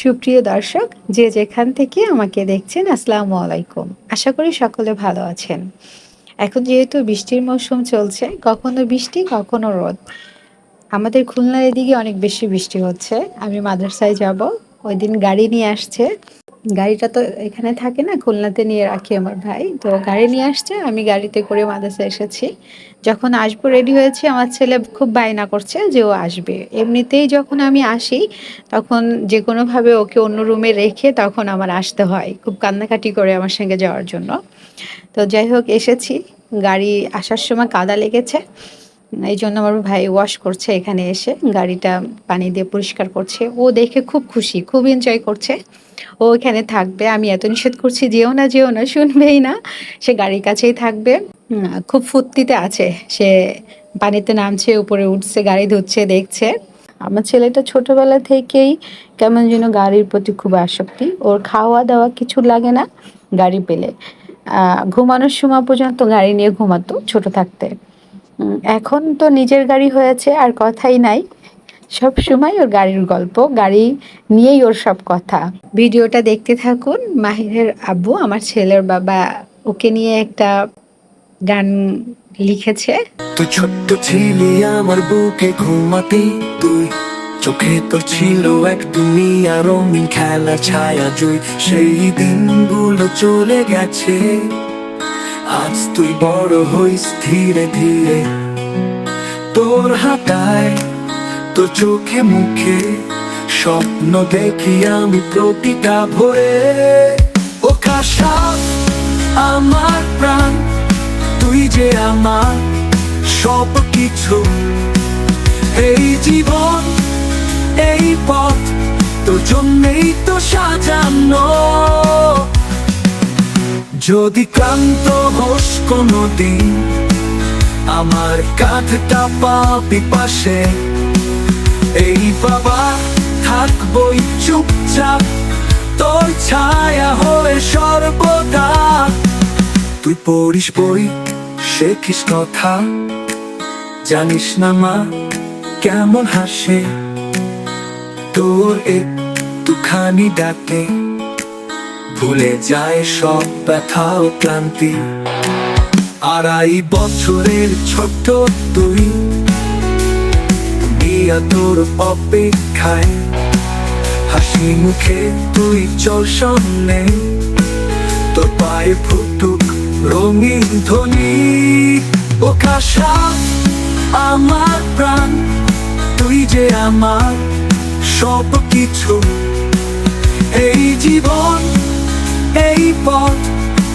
সুপ্রিয় দর্শক, যে যেখান থেকে আমাকে দেখছেন, আসসালামু আলাইকুম। আশা করি সকলে ভালো আছেন। এখন যেহেতু বৃষ্টির মৌসুম চলছে, কখনো বৃষ্টি, কখনো রোদ। আমাদের খুলনার এদিকে অনেক বেশি বৃষ্টি হচ্ছে। আমি মাদ্রাসায় যাব, ওই দিন গাড়ি নিয়ে আসছে। গাড়িটা তো এখানে থাকে না, খুলনাতে নিয়ে রাখি আমার ভাই। তো গাড়ি নিয়ে আসছে, আমি গাড়িতে করে মাদ্রাসায় এসেছি। যখন আসব রেডি হয়েছি, আমার ছেলে খুব বায়না করছে যে ও আসবে। এমনিতেই যখন আমি আসি, তখন যে কোনোভাবে ওকে অন্য রুমে রেখে তখন আমার আসতে হয়, খুব কান্নাকাটি করে আমার সঙ্গে যাওয়ার জন্য। তো যাই হোক, এসেছি। গাড়ি আসার সময় কাদা লেগেছে। এই জন্য আমার ভাই ওয়াশ করছে এখানে এসে, গাড়িটা পানি দিয়ে পরিষ্কার করছে। ও দেখে খুব খুশি, খুব এনজয় করছে। ও এখানে থাকবে, আমি এত নিষেধ করছি, যেও না যেও না, শুনবেই না। সে গাড়ির কাছেই থাকবে। খুব ফুর্তিতে আছে। সে পানিতে নামছে, উপরে উঠছে, গাড়ি ধুচ্ছে, দেখছে। আমার ছেলেটা ছোটবেলা থেকেই কেমন যেন গাড়ির প্রতি খুব আসক্তি। ওর খাওয়া দাওয়া কিছু লাগে না, গাড়ি পেলে। ঘুমানোর সময় পর্যন্ত গাড়ি নিয়ে ঘুমাতো ছোট থাকতে। এখন তো নিজের গাড়ি হয়েছে আর কথাই নাই। সব সময় ওর গাড়ির গল্প, গাড়ি নিয়েই ওর সব কথা। ভিডিওটা দেখতে থাকুন, মাহিরের আব্বু, আমার ছেলের বাবা, ওকে নিয়ে একটা গান লিখেছে। তুই ছোট্ট ছিলি আমার বুকে ঘুমাতি, তুই চোখে তো ছিল এক দুনিয়া রঙিন খেলা, ছায়া জুই। সেই দিনগুলো চলে গেছে। আজ তুই বড় হইস ধীরে ধীরে। তোর হাতায়, তোর চোখে মুখে স্বপ্ন দেখি আমি প্রতিটা ভরে। ও কাশা, আমার প্রাণ, তুই যে আমার সব কিছু এই জীবন, এই পথ, তোর জন্যেই তো সাজানো। যদি ক্লান্ত হোস কোনো দিন আমার কাঁধটা পাবি পাশে। এই বাবা, থাকবই চুপচাপ, তোর ছায়া হয়ে সর্বদা। তুই পড়িস বই, শেখিস কথা, জানিস না মা, কেমন হাসে। তোর একটুখানি ডাকে। ভুলে যায় সব ব্যথা ও ক্লান্তি। আড়াই বছরের ছোট্ট তুই তোর অপেক্ষায়। হাসি মুখে তুই চল সামনে, তোর পায়ে ফুটুক রঙিন ধ্বনি। ও আমার প্রাণ, তুই যে আমার সব কিছু এই জীবন এই পথ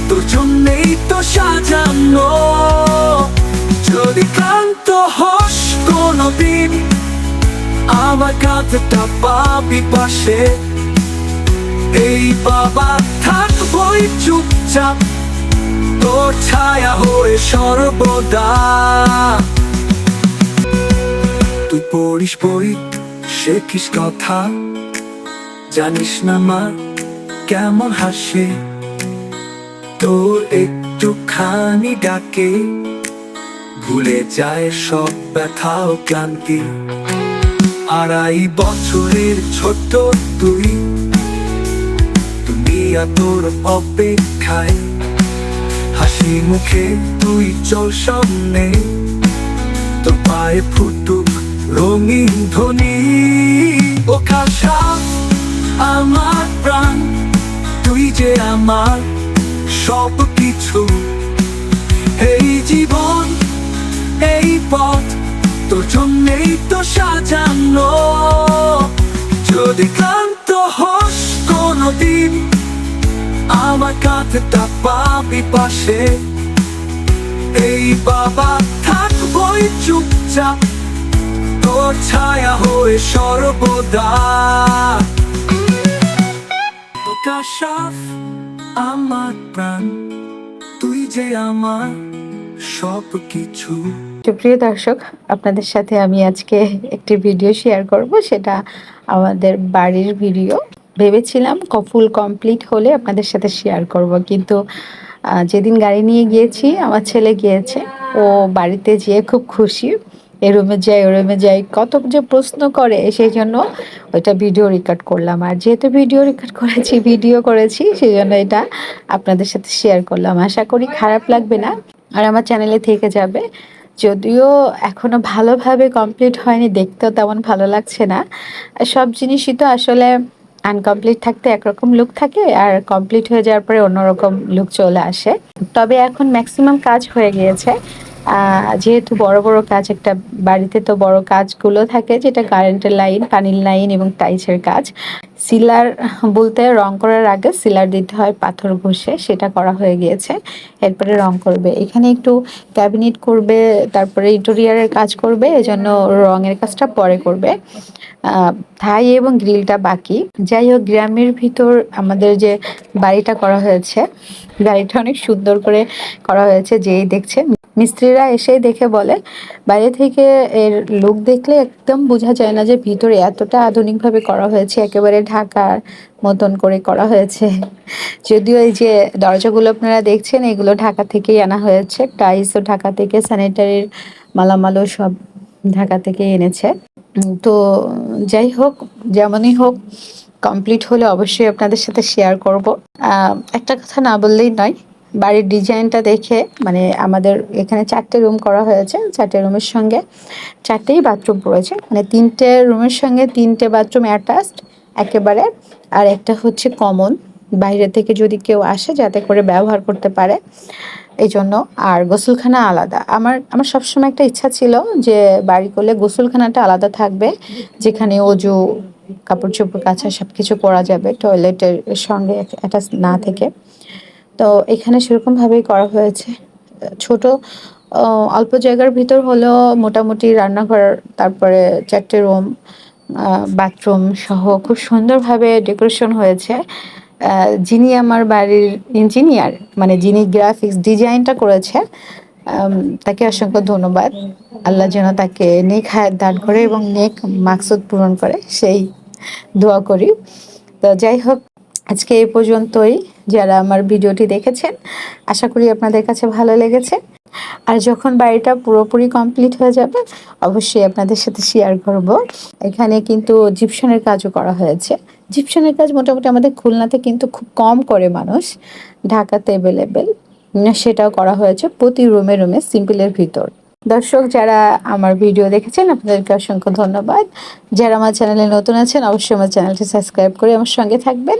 তোর জন্যই তো সাজানো। যদি ক্লান্ত হস কোনো দিন আমার কাঁধটা পাবি পাশে। এই বাবা থাকবই চুপচাপ, তোর ছায়া হয়ে সর্বদা। তুই পড়িস বই, শেখিস কথা, জানিস না মা কেমন হাসে? তোর একটুখানি ডাকে। ভুলে যায় সব ব্যথা ও ক্লান্তি। আড়াই বছরের ছোট্ট তুই। দুনিয়া তোর অপেক্ষায়। হাসি মুখে তুই চল সামনে। তোর পায়ে ফুটুক রঙিন ধ্বনি। ও কাশা, আমার প্রাণ। যে আমার সব কিছু এই জীবন, এই পথ, তোর জন্যই তো সাজানো। যদি ক্লান্ত হস কোনো দিন আমার কাঁধটা পাবি পাশে। এই বাবা, থাকবই চুপচাপ, তোর ছায়া হয়ে সর্বদা। আমার প্রাণ, তুই যে আমার সব কিছু সুপ্রিয় দর্শক, আপনাদের সাথে আমি আজকে একটি ভিডিও শেয়ার করব, সেটা আমাদের বাড়ির ভিডিও। ভেবেছিলাম ফুল কমপ্লিট হলে আপনাদের সাথে শেয়ার করব, কিন্তু যেদিন গাড়ি নিয়ে গিয়েছি, আমার ছেলে গিয়েছে। ও বাড়িতে যেয়ে খুব খুশি। এ রুমে যাই ও রুমে যাই, কত যে প্রশ্ন করে সেই জন্য ওইটা ভিডিও রেকর্ড করলাম। আর যেহেতু ভিডিও রেকর্ড করেছি ভিডিও করেছি সেই জন্য এটা আপনাদের সাথে শেয়ার করলাম। আশা করি খারাপ লাগবে না, আর আমার চ্যানেলে থেকে যাবে। যদিও এখনও ভালোভাবে কমপ্লিট হয়নি, দেখতেও তেমন ভালো লাগছে না। সব জিনিসই তো আসলে আনকমপ্লিট থাকতে একরকম লুক থাকে, আর কমপ্লিট হয়ে যাওয়ার পরে অন্যরকম লুক চলে আসে। তবে এখন ম্যাক্সিমাম কাজ হয়ে গিয়েছে। যেহেতু বড় বড় কাজ, একটা বাড়িতে তো বড় কাজগুলো থাকে, যেটা কারেন্টের লাইন, পানির লাইন এবং টাইলসের কাজ। সিলার বলতে রং করার আগে সিলার দিতে হয় পাথর ঘষে, সেটা করা হয়ে গিয়েছে, এরপরে রং করবে। এখানে একটু ক্যাবিনেট করবে, তারপরে ইন্টেরিয়ারের কাজ করবে, এজন্য রঙের কাজটা পরে করবে। থাই এবং গ্রিলটা বাকি। যাই হোক, গ্রামের ভিতর আমাদের যে বাড়িটা করা হয়েছে বাড়িটা অনেক সুন্দর করে করা হয়েছে, যেই দেখছে মিস্ত্রিরা এসেই দেখে বলে, বাইরে থেকে এর লুক দেখলে একদম বোঝা যায় না যে ভিতরে এতটা আধুনিকভাবে করা হয়েছে, একেবারে ঢাকার মতন করে করা হয়েছে। যদিও এই যে দরজাগুলো আপনারা দেখছেন, এগুলো ঢাকা থেকেই আনা হয়েছে, টাইলসও ঢাকা থেকে, স্যানিটারির মালামালও সব ঢাকা থেকে এনেছে। তো যাই হোক, যেমনই হোক, কমপ্লিট হলে অবশ্যই আপনাদের সাথে শেয়ার করব। একটা কথা না বললেই নয় বাড়ির ডিজাইনটা দেখে মানে আমাদের এখানে চারটে রুম করা হয়েছে, চারটে রুমের সঙ্গে চারটেই বাথরুম পড়েছে। মানে তিনটে রুমের সঙ্গে তিনটে বাথরুম অ্যাটাচড একেবারে। আর একটা হচ্ছে কমন বাইরে থেকে যদি কেউ আসে যাতে করে ব্যবহার করতে পারে। এই জন্য আর গোসলখানা আলাদা। আমার আমার সবসময় একটা ইচ্ছা ছিল যে বাড়ি করলে গোসলখানাটা আলাদা থাকবে, যেখানে অজু কাপড় চোপড় কাছা সব কিছু করা যাবে টয়লেটের সঙ্গে অ্যাটাচ না থেকে। তো এখানে সেরকম ভাবেই করা হয়েছে। ছোট অল্প জায়গার ভিতর হলেও মোটামুটি রান্নাঘর, তারপরে চারটে রুম বাথরুম সহ খুব সুন্দরভাবে ডেকোরেশন হয়েছে। যিনি আমার বাড়ির ইঞ্জিনিয়ার মানে যিনি গ্রাফিক্স ডিজাইনটা করেছে তাকে অসংখ্য ধন্যবাদ। আল্লাহ যেন তাকে নেক হায়াত দান করে এবং নেক মাকসুদ পূরণ করে, সেই দোয়া করি। তো যাই হোক, আজকে এই পর্যন্তই। যারা আমার ভিডিওটি দেখেছেন, আশা করি আপনাদের কাছে ভালো লেগেছে। আর যখন বাড়িটা পুরোপুরি কমপ্লিট হয়ে যাবে, অবশ্যই আপনাদের সাথে শেয়ার করব। এখানে কিন্তু জিপশনের কাজও করা হয়েছে। জিপশনের কাজ মোটামুটি আমাদের খুলনাতে কিন্তু খুব কম করে মানুষ, ঢাকাতে অ্যাভেলেবেল সেটাও করা হয়েছে প্রতি রুমে রুমে সিম্পলের ভিতর। দর্শক, যারা আমার ভিডিও দেখেছেন, আপনাদেরকে অসংখ্য ধন্যবাদ। যারা আমার চ্যানেলে নতুন আছেন, অবশ্যই আমার চ্যানেলটি সাবস্ক্রাইব করে আমার সঙ্গে থাকবেন।